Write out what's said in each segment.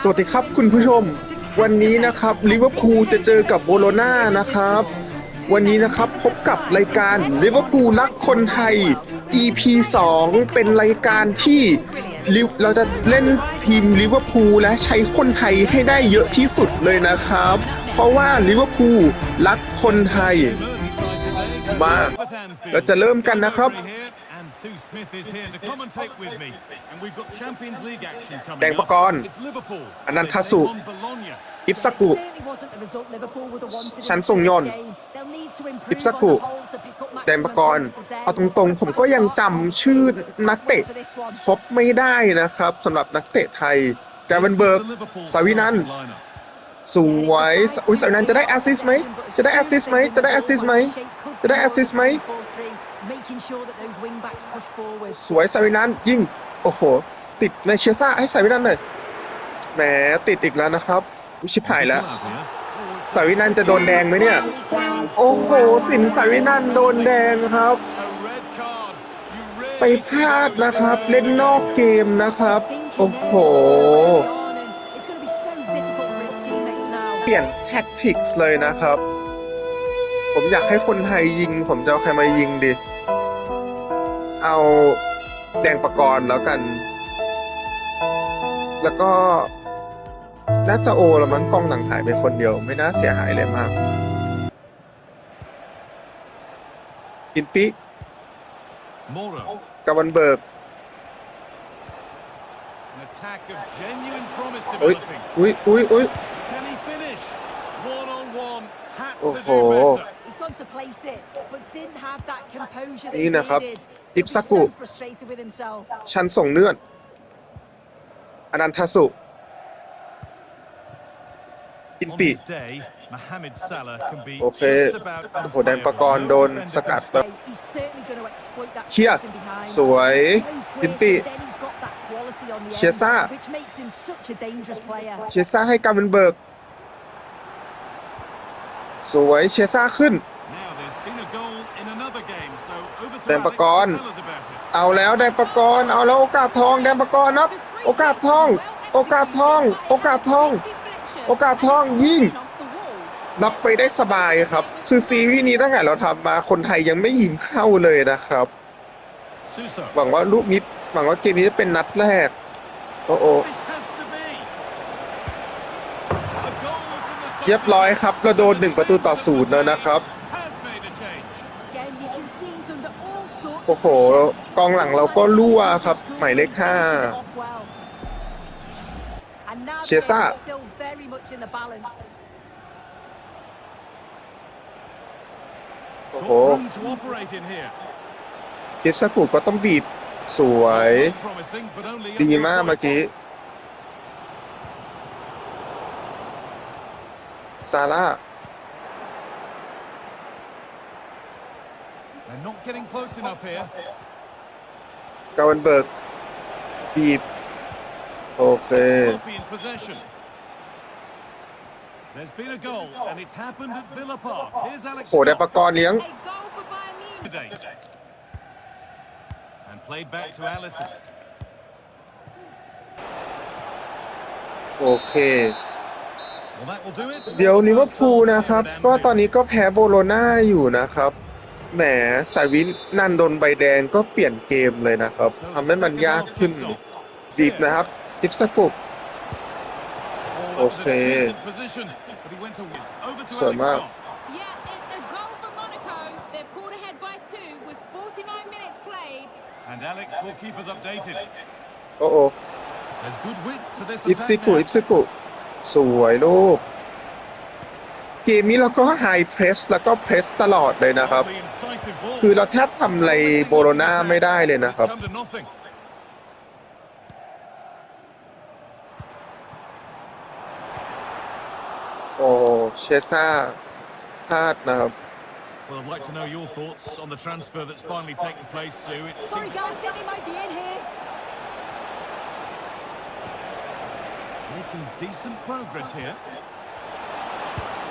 สวัสดีครับคุณผู้ชม วันนี้นะครับลิเวอร์พูลจะเจอกับโบโลนานะครับ วันนี้นะครับพบกับรายการลิเวอร์พูลรักคนไทย EP 2 เป็นรายการที่ลิเราจะเล่นทีมลิเวอร์พูลและใช้คนไทยให้ได้เยอะที่สุดเลยนะครับ เพราะว่าลิเวอร์พูลรักคนไทย มา เราจะเริ่มกันนะครับ แดงปกรณ์อนันทสุอิฟสกุ ฉันส่งยนต์อิปสกุ แดนประกรณ์เอาตรงๆ ผมก็ยังจำชื่อนักเตะครบไม่ได้นะครับสำหรับนักเตะไทยแกเวนเบิร์ก สาวินันท์สวยอุ้ยสาวินันท์จะได้แอสซิสต์ไหมจะได้แอสซิสต์ไหมจะได้แอสซิสต์ไหมจะได้แอสซิสต์ไหม สวยสาวินันยิงโอ้โห ติดในเชียซ่าให้สาวินันหน่อยแหมติดอีกแล้วนะครับอุชิบหายแล้วสาวินันจะโดนแดงไหมเนี่ย โอ้โห สินสาวินันโดนแดงครับ ไปพลาดนะครับ เล่นนอกเกมนะครับ โอ้โห เปลี่ยนแท็กติกส์เลยนะครับ ผมอยากให้คนไทยยิง ผมจะเอาใครมายิงดี เอาแดงประกรณ์แล้วกัน แล้วก็น่าจะโอละมั้งกล้องหลังหายไปคนเดียว ไม่น่าเสียหายเลยมาก กินปิกับวันเบิร์กอุ้ยอุ้ยอุ้ยอุ้ยโอ้โหนี่นะครับ อิปซากุ ชันส่งเนื่อน อนันทสุกินปิโอเค โอ้โหแดนประกรณ์โดนสกัดแบบเครียดสวยปินปิเชียซ่าเชยซ่าให้กาเวนเบิร์ก สวยเชยซ่าขึ้น แดนประกรณ์เอาแล้วแดนประกรณ์เอาแล้วโอกาสทองแดนประกรณ์ครับ โอกาสทอง โอกาสทอง โอกาสทอง โอกาสทองยิงรับไปได้สบายครับ คือซีรีส์นี้ตั้งแต่เราทำมาคนไทยยังไม่ยิงเข้าเลยนะครับ หวังว่าลูกนี้หวังว่าเกมนี้จะเป็นนัดแรก โอ้โอเรียบร้อยครับ เราโดนหนึ่งประตูต่อศูนย์แล้วนะครับ โอ้โห กองหลังเราก็รั่วครับ หมายเลขห้าเชียซ่าโอ้โหพิสกุก็ต้องบีบสวย ดีมากเมื่อกี้ ซาร่า กาวันเบิร์กบีบโอเค There's been a goal, and it's happened at Villa Park. Here's Alex โหได้ประกรณ์เลี้ยง today. And played back to Allison. โอเค Well, that will do it. เดี๋ยวลิเวอร์พูลนะครับ ก็ตอนนี้ก็แพ้โบโลนาอยู่นะครับ แหมสายวินนันโดนใบแดงก็เปลี่ยนเกมเลยนะครับทำให้มันยากขึ้นบีบนะครับอิฟสกุป Oh, Okay. that's a decent position, but he went to over to So Alex Mark. Scott. Yeah, it's a goal for Monaco. They're pulled ahead by two with 49 minutes played. And Alex will keep us updated. โอ้โอ There's good width to this อิฟซิ attack กุ now. อิฟซิกุสวยลูก เกมนี้เราก็ไฮเพรสแล้วก็เพรสตลอดเลยนะครับ The incisive ball. คือเราแทบทำอะไรโบโลนาไม่ได้เลยนะครับ It's come to nothing. โอ้เชซ่าพลาดนะครับ Well, I'd like to know your thoughts on the transfer that's finally taken place, Sue. It Sorry, seems guys, I think they might be in here. making decent progress here. Great chance here. Forward still in there.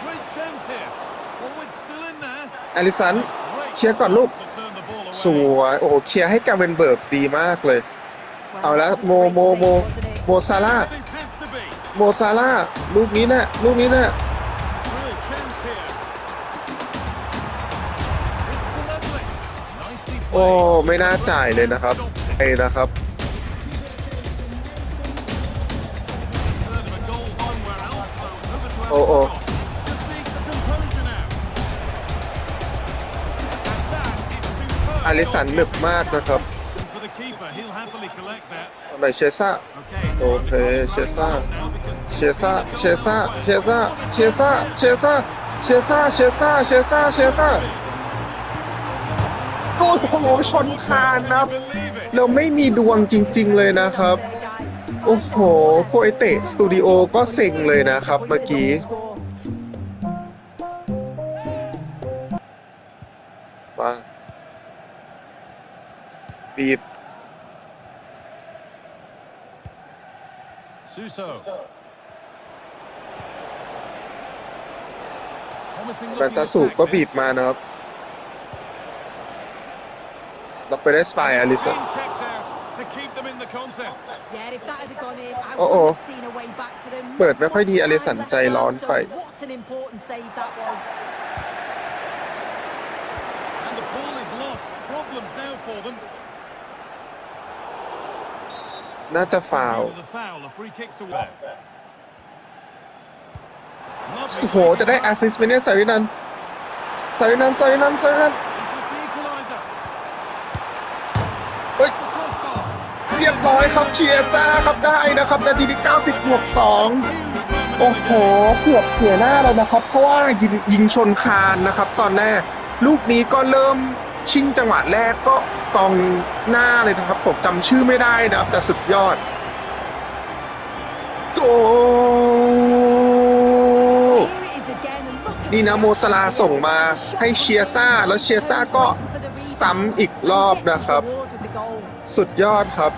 อลิสัน Great เคลียร์ก่อนลูก to turn the ball ส away. วยโอ้โหเคลียร์ให้กาเวนเบิร์กดีมากเลย Well, Oh, that that's was a more, great more, save, more. wasn't it? โมซาร่า This has to be. โมซาร่าห์ลูกนี้แน่ลูกนี้แน่ Real chance here. It's lovely. Nicely โอ้ played. ไม่น่าจ่ายเลยนะครับไอ้นะครับ อาริสันหนึบมากนะครับ For the keeper, he'll happily collect that. เอาหนเชซ่า Okay, it's Okay, time to go Chiesa. now because เชซ่าเชซ่าเชซ่าเชซ่าเชซ่าเชซ่าเชซ่าเชซ่าเชซ่าโอ้โหชนคานนับเราไม่มีดวงจริง ๆ เลยนะครับ โอ้โหโกเอเตะสตูดิโอก็เซ็งเลยนะครับเมื่อกี้ ดีดซูโซแบนตาสูก็บีบมานะครับเราไปได้สปายอลิสัน โอ้โหเปิดไม่ค่อยดีอลิสันใจร้อนไป น่าจะฟาว It was a foul. A free kick's away. โอ้โห จะได้แอสซิสต์ไหมเนี่ยสาวินันสาวินันสาวินันสาวินัน This was the equaliser. เฮ้ย The crossbar. เรียบร้อยครับเชียร์ซ่าครับได้นะครับนาทีที่ 90บวก2โอ้โห เกือบเสียหน้าแล้วนะครับ เพราะว่ายิงยิงชนคานนะครับ ตอนแรกลูกนี้ก็เริ่ม ชิงจังหวะแรกก็กองหน้าเลยนะครับผมจำชื่อไม่ได้นะครับ แต่สุดยอดโกนี่นะโมสลาส่งมาให้เชียซ่า แล้วเชียซ่าก็ซ้ำอีกรอบนะครับ สุดยอดครับ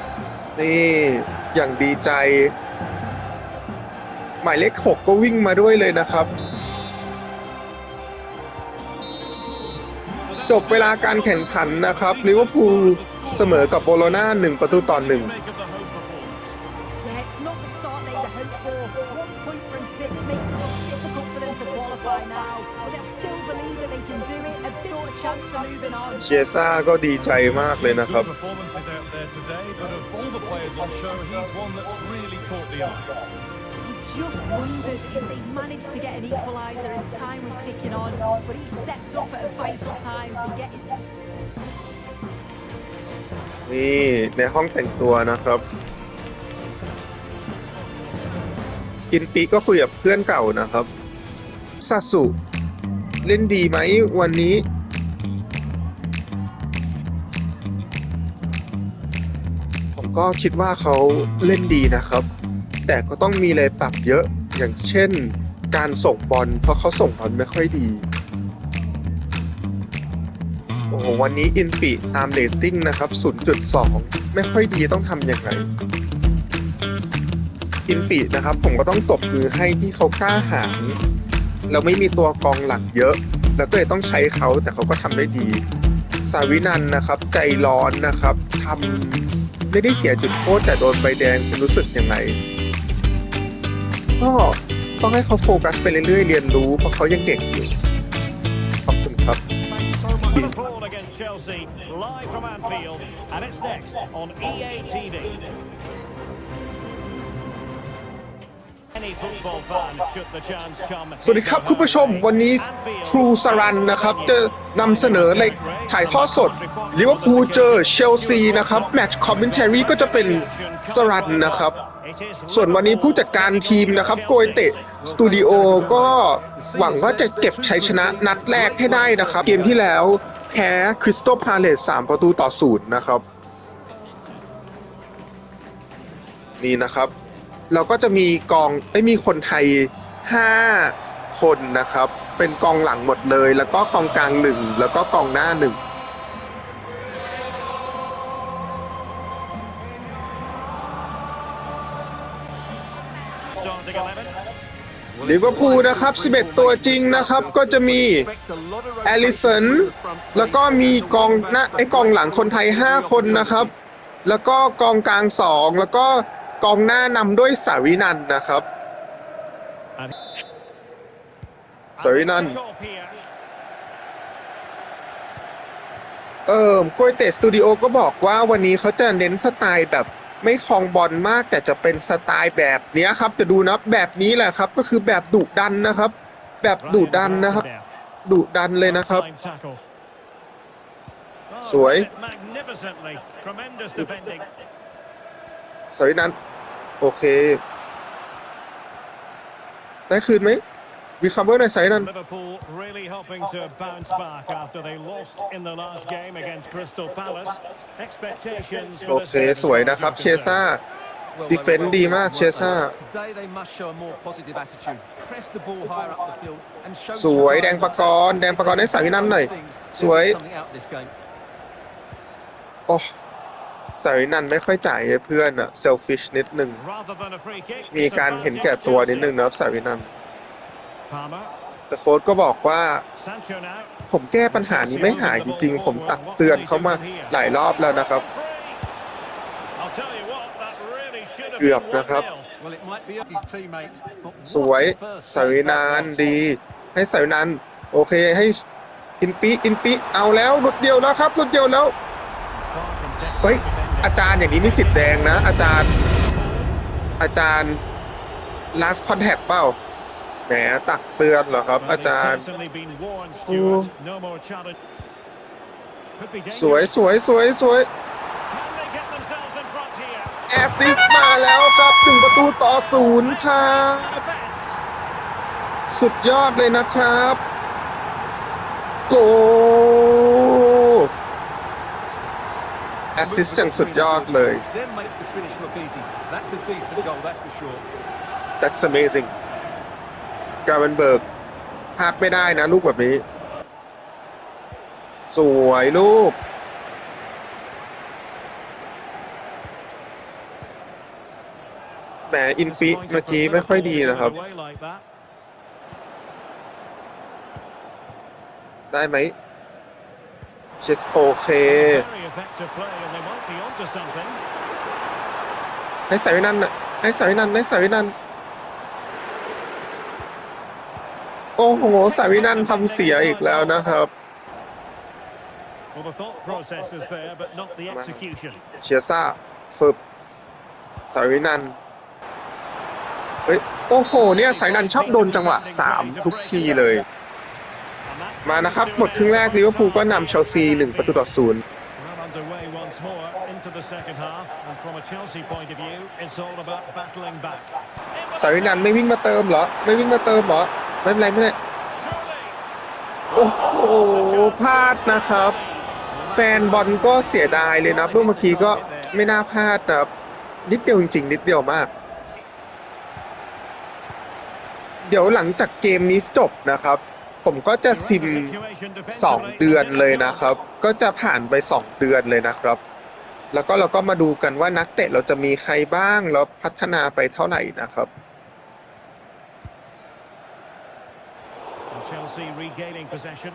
นี่อย่างดีใจ หมายเลขหกก็วิ่งมาด้วยเลยนะครับ จบเวลาการแข่งขันนะครับลิเวอร์พูลเสมอกับโบโลนาหนึ่งประตูต่อหนึ่งเชียซ่าก็ดีใจมากเลยนะครับ Just wondered if they managed to get an equaliser as time was ticking on. But he stepped up at a vital time to get his นี่ในห้องแต่งตัวนะครับ กินปีก็คุยกับเพื่อนเก่านะครับซาสุ เล่นดีไหมวันนี้ ผมก็คิดว่าเขาเล่นดีนะครับ แต่ก็ต้องมีอะไรปรับเยอะ อย่างเช่น การส่งบอลเพราะเขาส่งบอลไม่ค่อยดี โอ้โหวันนี้อินปีตามเรตติ้งนะครับ 0.2 ไม่ค่อยดีต้องทำยังไงอินปีนะครับ ผมก็ต้องตบมือให้ที่เขากล้าหาญเราไม่มีตัวกองหลักเยอะ แล้วก็เลยต้องใช้เขาแต่เขาก็ทำได้ดี สาวินันนะครับ ใจร้อนนะครับทำไม่ได้เสียจุดโทษแต่โดนใบแดงคุณรู้สึกยังไง ก็ต้องให้เขาโฟกัสไปเรื่อยๆ เรียนรู้เพราะเขายังเด็กอยู่ ขอบคุณครับ Liverpool against Chelsea, live from Anfield, and it's next on EA TV. Any football fan should the chance come. สวัสดีครับคุณผู้ชมวันนี้ True s a r a n นะครับ จะนำเสนอในถ่ายทอดสดลิเวอร์พูลเจอเชลซีนะครับ แมตช์คอมเมน a r y ก็จะเป็นสรันนะครับ ส่วนวันนี้ผู้จัดการทีมนะครับโกยเตะสตูดิโอก็หวังว่าจะเก็บชัยชนะนัดแรกให้ได้นะครับ เกมที่แล้วแพ้คริสโตพาเลส3ประตูต่อศูนย์นะครับ นี่นะครับ เราก็จะมีกองไม่มีคนไทย 5 คนนะครับ เป็นกองหลังหมดเลย แล้วก็กองกลางหนึ่งแล้วก็กองหน้าหนึ่ง ลิเวอร์พูลนะครับ 11 ตัวจริงนะครับ ก็จะมีแอลิสัน แล้วก็มีกองหน้าไอ้กองหลังคนไทย 5 คนนะครับ แล้วก็กองกลาง 2 แล้วก็กองหน้านำด้วยสาวินันนะครับสาวยนั่นเออโกยเตสตูดิโอก็บอกว่าวันนี้เขาจะเน้นสไตล์แบบ ไม่คลองบอลมากแต่จะเป็นสไตล์แบบเนี้ยครับ จะดูนะแบบนี้แหละครับ ก็คือแบบดุดันนะครับ แบบดุดันนะครับดุดันเลยนะครับ สวยสวยนั้น โอเค ได้คืนไหม วีคัมเบอร์ในไซนั้น Liverpool really hoping to bounce back after they lost in the last game against Crystal Palace. Expectations โอ for this เค game, as สวย far as นะครับ you're เชซ่า concerned. Defend ดีมาก เชซ่า Today they must show a more positive attitude. Press the ball higher up the field and show สวย แดงประกรณ์แดงประกรณ์ให้สาวินันหน่อย สวย something out this game. โอ้สาวินันไม่ค่อยจ่ายให้เพื่อนอะเซลฟิชนิดหนึ่ง Rather than a free kick, มี it's การเห็นแก่ advantage ตัวนิด Chelsea. นึงนะครับสาวินัน Palmer. แต่โค้ชก็บอกว่า Sancho now. ผมแก้ปัญหานี้ไม่หายจริงๆ ผมตักเตือนเขามาหลายรอบแล้วนะครับ I'll tell you what, that really should have เกือบ been นะครับ 1-0. Well, it might be up to his teammates, but สวย what's the first สาวิ save นาน that was? ดี ให้สาวินันโอเคให้อินปิอินปิเอาแล้วหลุดเดียวแล้วครับหลุดเดียวแล้ว Far from textbook เฮ้ย defending. อาจารย์อย่างนี้มีสิทธิ์แดงนะ อาจารย์ อาจารย์ last contact เปล่าแหม ตักเตือนเหรอครับ Well, อา they've จารย์ certainly been warned, Stuart. No more challenge. Could be สวย dangerous. สวยสวยสวย Can they get themselves in front here? แอสซิสมาแล้วครับหนึ่งประตูต่อศูนย์ครับ Defense. สุดยอดเลยนะครับ โกแอสซิสอย่างสุดยอดเลย Which then makes the finish look easy. That's a decent goal, that's for sure. That's amazing กราเวนเบิร์กพลาดไม่ได้นะลูกแบบนี้ สวยลูกแหมอินฟิเมื่อกี้ไม่ค่อยดีนะครับ ได้ไหมเชสโอเค ให้ใสาวินันนะให้ใสาวินันให้ใสาวินัน โอ้โห สาวินันทำเสียอีกแล้วนะครับ Well, the thought process is there, but not the execution. เชียซ่าฝึบสาวินันเฮ้ยโอ้โห เนี่ยสายนันชอบโดนจังหวะ 3 ทุกทีเลย And that มานะครับ หมดครึ่งแรกลิเวอร์พูลก็นำเชลซี 1 ประตูต่อศูนย์ Well underway once more into the second half, and from a Chelsea point of view, it's all about battling back. สาวินันไม่วิ่งมาเติมเหรอ ไม่วิ่งมาเติมเหรอ ไม่เป็นไรไม่เป็นไรโอ้โหพลาดนะครับ แฟนบอลก็เสียดายเลยนะลูกเมื่อกี้ก็ไม่น่าพลาดนะนิดเดียวจริงๆนิดเดียวมาก เดี๋ยวหลังจากเกมนี้จบนะครับ ผมก็จะซิม 2 เดือนเลยนะครับ ก็จะผ่านไป 2 เดือนเลยนะครับ แล้วก็เราก็มาดูกันว่านักเตะเราจะมีใครบ้างแล้วพัฒนาไปเท่าไหร่นะครับ And Chelsea regaining possession.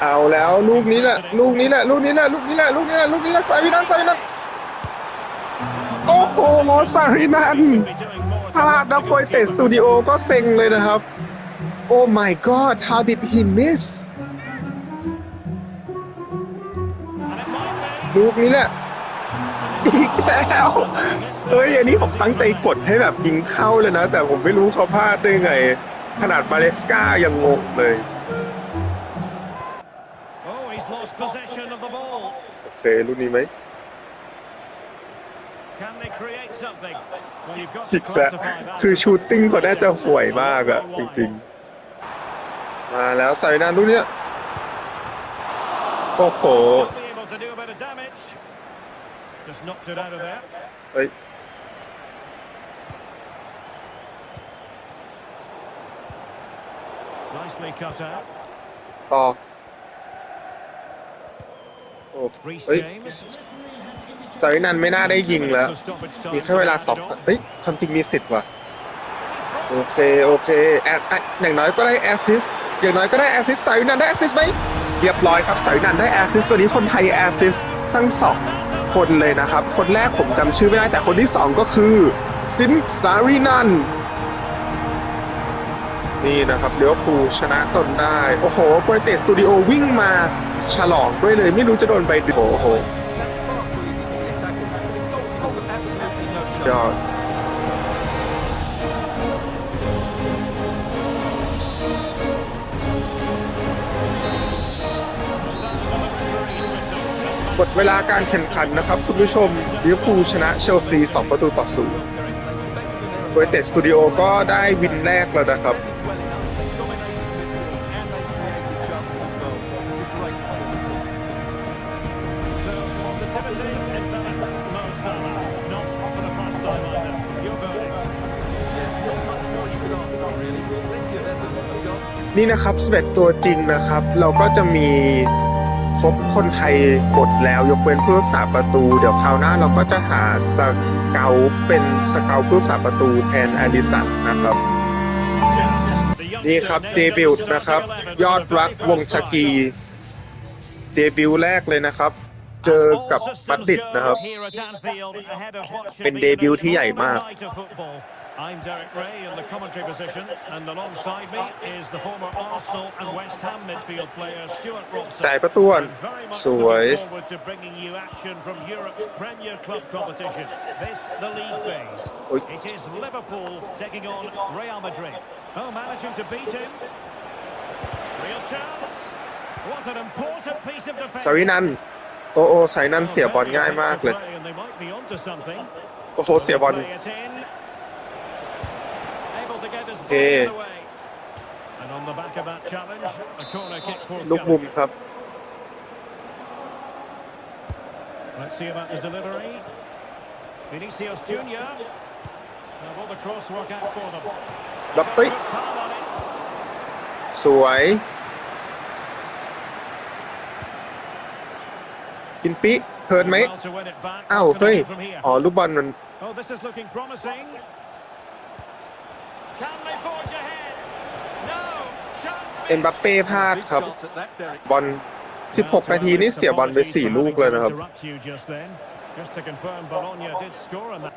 เอาแล้วลูกนี้แหละลูกนี้แหละลูกนี้แหละลูกนี้แหละลูกนี้แหละลูกนี้แหละสาวินันสาวินันโอ้โหสาวินัน Be doing more พลาดนักมวยเตะสตูดิโอก็เซ็งเลยนะครับ โอ้ my god how did he miss And it might be. ลูกนี้แหละอีกแล้ว เฮ้ยอันนี้ผมตั้งใจกดให้แบบยิงเข้าเลยนะ แต่ผมไม่รู้เขาพลาดได้ไง ขนาดบาเลสกายังงงเลย Oh, he's lost possession of the ball. โอเคลูกนี้ไหม Can they create something? Well, you've got อี to กแล้ว classify that. คือชูตติ้งเขาน่าจะห่วยมากอะจริงๆ มาแล้วใส่นานลูกเนี้ยโอ้โห Still be able to do a bit of damage. Just knocked it out of there. เฮ้ย Nicely cut out. ต่อโอ้ Reece เฮ้ย James. สายนันไม่น่าได้ยิงแล้ว So stoppage time มีแค่เวลา to สอง round it off. เฮ้ยความจริงมีสิทธิ์ว่ะ โอเค โอเคแอดแอดอย่างน้อยก็ได้แอสซิสต์อย่างน้อยก็ได้แอสซิสต์สายนันได้แอสซิสต์ไหมเรียบร้อยครับสายนันได้แอสซิสต์วันนี้คนไทยแอสซิสต์ทั้งสองคนเลยนะครับ คนแรกผมจำชื่อไม่ได้แต่คนที่สองก็คือสินสารินัน นี่นะครับเลี้ยวภูชนะจนได้ โอ้โหโปรเตสตูดิโอวิ่งมาฉลองด้วยเลย ไม่รู้จะโดนใบโอ้โหยอดหมดเวลาการแข่งขันนะครับ คุณผู้ชมลิเวอร์พูลชนะเชลซี 2 ประตูต่อศูนย์โดยเตสตูดิโอก็ได้วินแรกแล้วนะครับ นี่นะครับ11ตัวจริงนะครับ เราก็จะมีครบคนไทยหมดแล้ว ยกเว้นผู้รักษาประตู เดี๋ยวคราวหน้าเราก็จะหาสเกาเป็นสเกาผู้รักษาประตูแทนอดิสันนะครับนี่ครับเดบิวต์นะครับ ยอดรักวงชากีเดบิวต์แรกเลยนะครับ เจอกับมัดดิดนะครับ เป็นเดบิวต์ที่ใหญ่มาก I'm Derek Ray in the commentary position, and alongside me is the former Arsenal and West Ham midfield player Stuart Robson. จ่ายประตูก่อน And very much สวย looking forward to bringing you action from Europe's Premier Club competition. This, the league phase. Oi. It is Liverpool taking on Real Madrid. Oh, managing to beat him. Real chance. Was an important piece of defence. สารินัน โอโอสายนันเสียบอลง่ายมากเลย And they might be onto something. โอ้โห เสียบอล Play it in. Able to get his ball Okay. in the way. And on the back of that challenge, a corner kick ลูกมุม forthcoming. ครับ Let's see about the delivery. Vinicius Junior. Now will the cross work out for them? รับเฮ้ย Good palm on it. สวย กินปิเทิร์นไหม Well to win it back. อ้าว What can เฮ้ย they do from here? อ๋อ ลูกบอลมัน Oh, this is looking promising. Can they forge ahead? No. Chance เอ็มบัปเป้พลาดครับ บอล 16 นาทีนี่เสียบอลไป 4 ลูกเลยนะครับ Interrupt you just then. Just to confirm, Bologna did score on that.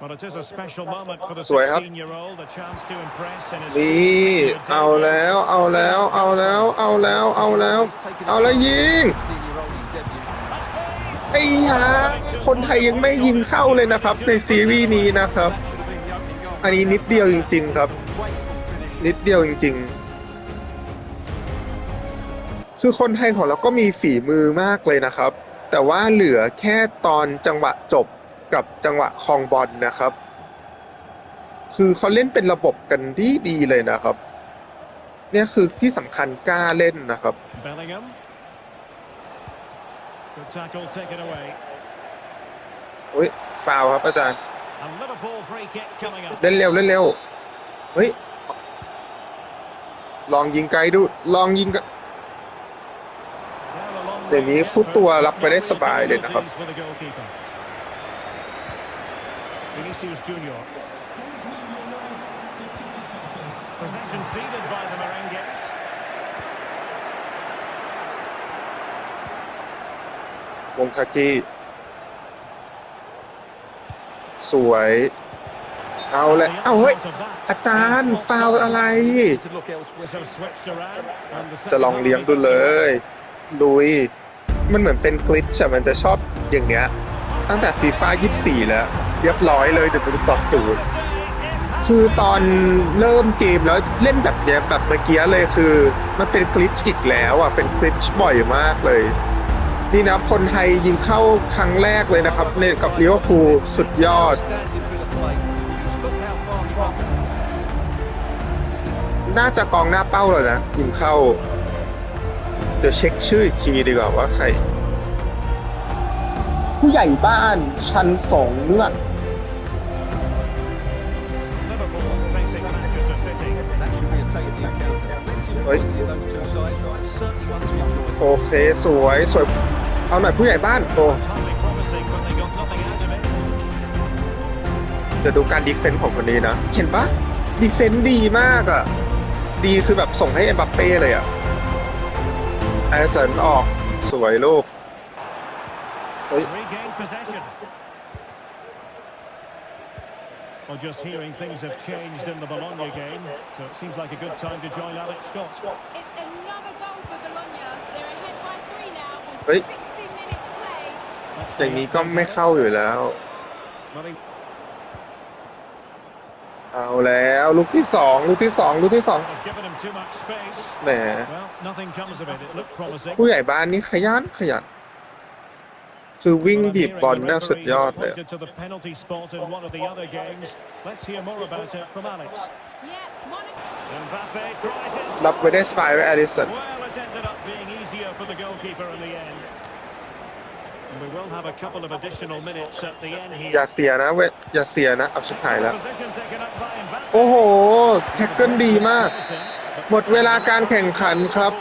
But it is a special moment for the สวยครับ 16-year-old, a chance to impress in his นี่ เอาแล้ว เอาแล้ว เอาแล้ว เอาแล้ว เอาแล้ว เอาแล้วยิง ไอ้ยาคนไทยยังไม่ยิงเข้าเลยนะครับ ในซีรีส์นี้นะครับ อันนี้นิดเดียวจริง ๆ ครับ นิดเดียวจริง ๆ คือคนไทยของเราก็มีฝีมือมากเลยนะครับ แต่ว่าเหลือแค่ตอนจังหวะจบกับจังหวะคลองบอลนะครับ คือเขาเล่นเป็นระบบกันที่ดีเลยนะครับ เนี่ยคือที่สำคัญกล้าเล่นนะครับ Bellingham. Good tackle taken away. โอ้ยฟาวล์ครับอาจารย์ And Liverpool free kick coming up. เล่นเร็วเล่นเร็วเฮ้ยลองยิงไกลดูลองยิงกะ Well, a long เดี๋ยวนี้ way ฟุตตัว yet, but รับไปได้สบายเลยนะครับ for the goalkeeper. Vinicius Junior. Possession ceded by the Merengues. วงคากิ สวย เอาเลย The เอาเฮ้ย upshot of that อาจารย์ is ฟาวล์อะไร So switched around, and the จะลองเลี้ยงดูเลยลุยมันเหมือนเป็นกลิชอะมันจะชอบอย่างเงี้ย ตั้งแต่ฟีฟ่า24แล้วเรียบร้อยเลยเดี๋ยวเป็นต่อศูนย์คือตอนเริ่มเกมแล้วเล่นแบบเนี้ยแบบเมื่อกี้เลยคือ มันเป็นกลิชอีกแล้วอะเป็นกลิชบ่อยมากเลย นี่นะคนไทยยิงเข้าครั้งแรกเลยนะครับในกับลิเวอร์พูลสุดยอด น่าจะกองหน้าเป้าเลยนะยิงเข้า เดี๋ยวเช็คชื่ออีกทีดีกว่าว่าใคร ผู้ใหญ่บ้านชันสองเลือดโอเค สวย สวย เอาหน่อยผู้ใหญ่บ้านโอ้ Totally promising, but they got nothing out of it. เดี๋ยวดูการดีเฟนต์ของคนนี้นะ เห็นปะดีเฟนต์ดีมากอะ่ะ ดีคือแบบส่งให้เอ็มบัปเป้เลยอะ่ะไอสันออกสวยลูก Regained possession. Well, just hearing things have changed in the Bologna game, so it seems like a good time to join Alex Scott. It's another goal for Bologna. They're ahead by three now with Wait. อย่างนี้ก็ไม่เข้าอยู่แล้ว เอาแล้วลูกที่สองลูกที่สองลูกที่สองแหมผู้ใหญ่บ้านนี้ขยันขยันคือวิ่งบีบบอลน่าสุดยอดเลยรับไปได้สปายไว้อลิสัน we will have a couple of additional minutes at the end อย่า here. เสียนะเว้ยอย่าเสียนะเอาชิบหายแล้ว Position taken up by Mbappe. โอ้โหแท็กเกิลดีมาก หมดเวลาการแข่งขันครับ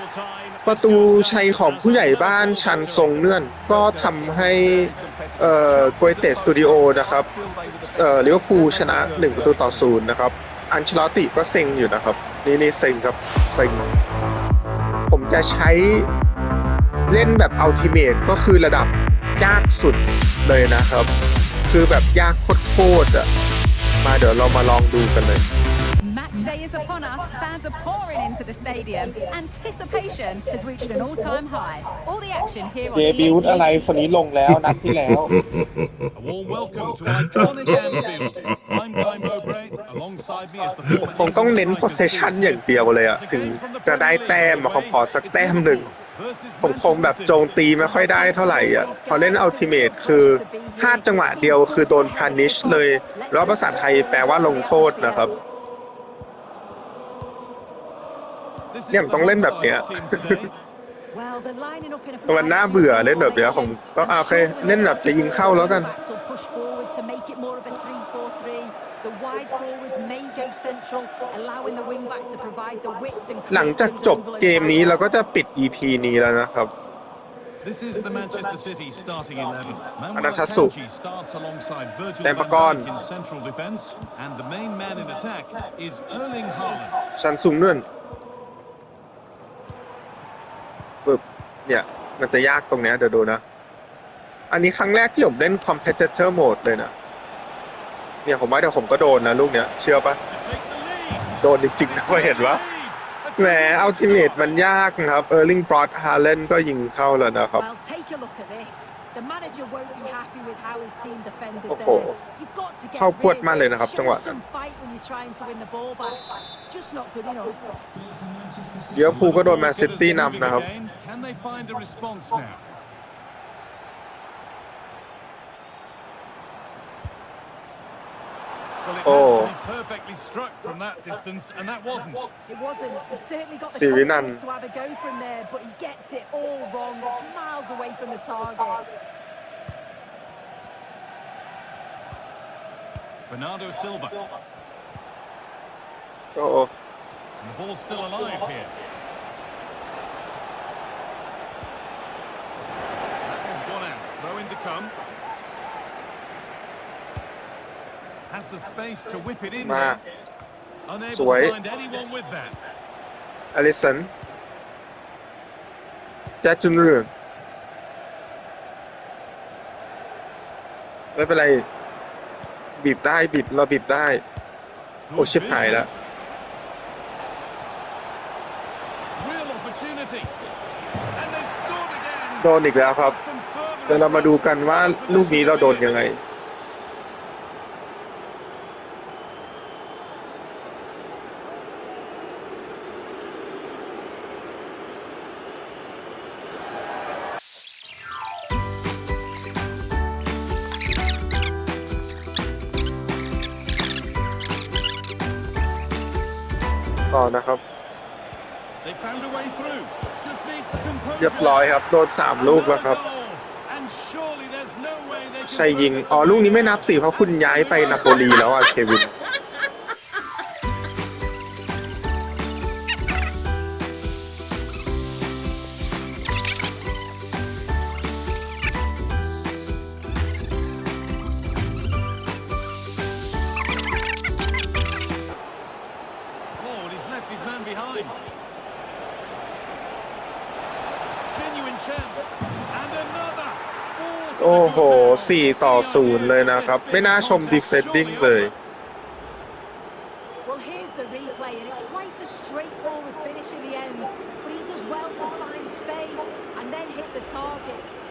ประตูชัยของผู้ใหญ่บ้านชันทรงเนื่อน ก็ทำให้เอ่อโกยเตสตูดิโอนะครับเอ่อลิเวอร์พูลชนะ 1 ประตูต่อศูนย์นะครับ อันเชลอตติก็เซ็งอยู่นะครับ นี่นี่เซ็งครับ เซ็ง ผมจะใช้เล่นแบบอัลติเม e ก็คือระดับ ยากสุดเลยนะครับ คือแบบยากโคตรๆอะมาเดี๋ยวเรามาลองดูกันเลย Match day is upon us. Fans are pouring into the stadium. Anticipation has reached an all-time high. All the action here on เดบิวต์อะไร EA คนนี้ลงแล้วนัดที่แล้ว A warm welcome to iconic Anfield. I'm Guy Mowbray. Alongside me is the ผมคงต้องเน้น possession อย่างเดียวเลยอะถึงจะได้แต้มอะผมขอสักแต้มหนึ่ง ผมคงแบบโจมตีไม่ค่อยได้เท่าไหร่อะพอเล่นอัลติเม e คือพลาดจังหวะเดียวคือโดนพานิชเลย แล้วภาษาไทยแปลว่าลงโทษนะครับ เนี่ยผมต้องเล่นแบบเนี้ยมันน่าเบื่อเล่นแบบเนี้ยผมก็โอเค เล่นแบบจะยิงเข้าแล้วกัน Will push forward to make it more of a 3-4-3. The wide forwards may go central, allowing the wing back to provide the width and หลังจากจบเกมนี้เราก็จะปิด EP นี้แล้วนะครับ This is the Manchester City starting 11. Manuel Anatasu. Akanji starts alongside Virgil Then van Pakon. Dijk in central defence, and the main man in attack is Erling Haaland. ชันซุงเนื่อนฝึกเนี่ย มันจะยากตรงเนี้ยเดี๋ยวดูนะ อันนี้ครั้งแรกที่ผมเล่น competitor mode เลยนะ เนี่ยผมว่าเดี๋ยวผมก็โดนนะลูกเนี้ย เชื่อปะ โดนจริงๆนะพอเห็นวะ Lead. แหมอัลติเม e มันยากครับเออร์ลิงบรอดฮาเลนก็ยิงเข้าแล้วนะครับ Well, take a look at this. The manager won't be happy with how his team defended โอ้โห there. You've got to get เข้าพรวดมากเลย real. นะครับ Show จังหวะ some fight when you're trying to win the ball back. It's just not good enough. เดี๋ยวพูลก็โดนแมนซิตี้ Confidence นำนะครับ Well, it Oh. has to be perfectly struck from that distance, and that wasn't. It wasn't. He certainly got the Sirinan. confidence to have a go from there, but he gets it all wrong. It's miles away from the target. Bernardo Silva. โอ้ And the ball's still alive here. That one's gone out. Throw in to come. Has the space to whip it in มา here. Unable Sweet. to find anyone with that. อลิสันแจ็คจุนเรืองไม่เป็นไร บีบได้บีบเราบีบได้ โอ้ Good ชิบหาย vision. แล้ว Real opportunity. And they've scored again. โดนอีกแล้วครับ Puts them further เดี๋ยวเรามาดูกันว่าลูกนี้เราโดนยังไง ต่อนะครับ They found a way through. Just needs the composure. เรียบร้อยครับ โดนสามลูกแล้วครับ And surely there's no way they can ใครยิง bring this อ๋อ ลูกนี้ไม่ away. นับสิเพราะคุณย้ายไปนาโปลีแล้วอะเควิน ต่อศูนย์เลยนะครับ ไม่น่าชมดีเฟนดิ้งเลย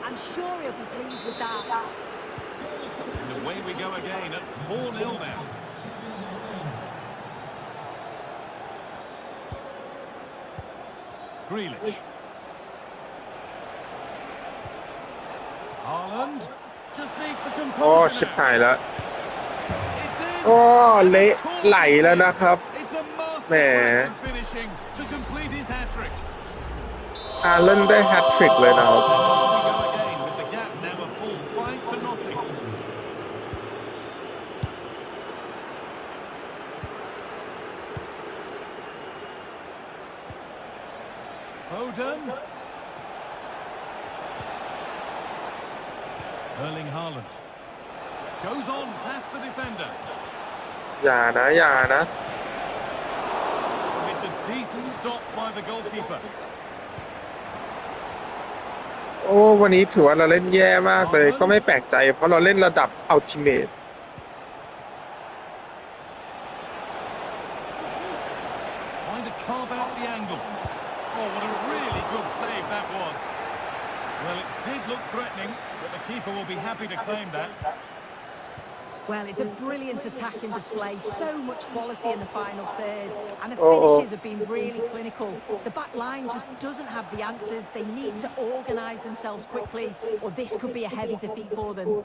I'm sure he'll be pleased with that. And away we go again at 4-0 now. กรีลิชฮาลันด์ โอ้ composure ชิบ now. หายแล้ว It's in. โอ้เละไหลแล้วนะครับ It's a masterclass Meh. in finishing to complete his hat-trick. อาเลนได้แฮตทริกเลยนะครับ And off we go again with the gap now a full 5 to nothing. Foden. Erling Haaland. Goes on past the defender. อย่านะอย่านะ It's a decent stop by the goalkeeper. โอ้วันนี้ถือว่าเราเล่นแย่มากเลย ก็ไม่แปลกใจ เพราะเราเล่นระดับอัลติเม e brilliant attacking display. So much quality in the final third. And the Uh-oh. finishes have been really clinical. The back line just doesn't have the answers. They need to organise themselves quickly, or this could be a heavy defeat for them.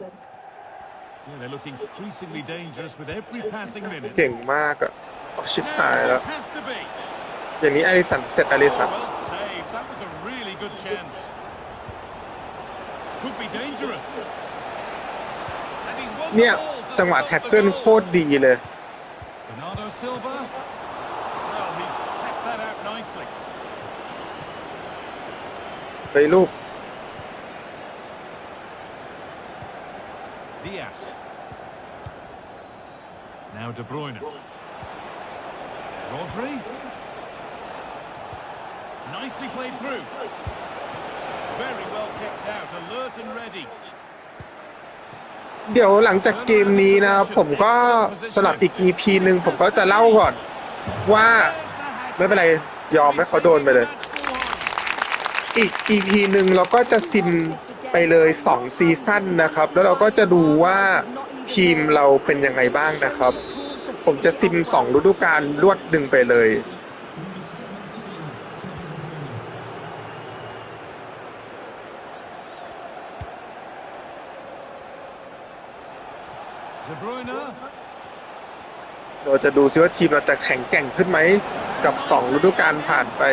Yeah, they look increasingly dangerous with every passing minute. เก่งมากอะโอ้ชิบหาย Now แล้ว this has to be. อย่างนี้อลิสันเสร็จอลิสัน Well saved. That was a really good chance. Could be dangerous. And he's won the เนี่ย ball to จังหวะ stop แท็ก the เกิล goal. โคตรดีเลย Bernardo Silva. Well, he's kept that out nicely. ไปลูก Diaz. Now De Bruyne. Rodri. Nicely played through. Very well kicked out, alert and ready. เดี๋ยวหลังจากเกมนี้นะครับผมก็สลับอีก EP หนึ่งผมก็จะเล่าก่อน ว่าไม่เป็นไรยอมให้เขาโดนไปเลย อีก EP หนึ่งเราก็จะซิมไปเลย 2 ซีซั่นนะครับ แล้วเราก็จะดูว่าทีมเราเป็นยังไงบ้างนะครับ ผมจะซิม 2 ฤดูกาลรวดหนึ่งไปเลย De Bruyne. เราจะดูซิว่าทีมเราจะแข็งแกร่งขึ้นไหมกับ 2 ฤดูกาลผ่านไป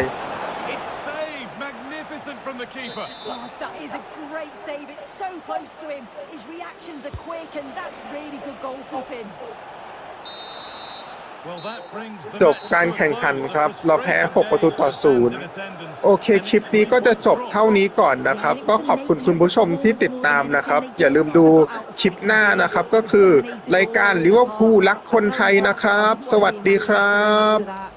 It's saved. Magnificent from the keeper. Oh, that is a great save. It's so close to him. His reactions are quick, and that's really good goalkeeping. Well, that brings the จบ match การ to a แข่งขัน close ครับ after เราแพ้ straight 6ประตูต่อ fans ศูน in ย์ attendance. โอเค คลิปนี้ก็จะจบเท่านี้ก่อนนะครับ ก็ขอบคุณคุณผู้ชมที่ติดตามนะครับ อย่าลืมดูคลิปหน้านะครับ ก็คือรายการลิเวอร์พูลรักคนไทยนะครับ สวัสดีครับ To that.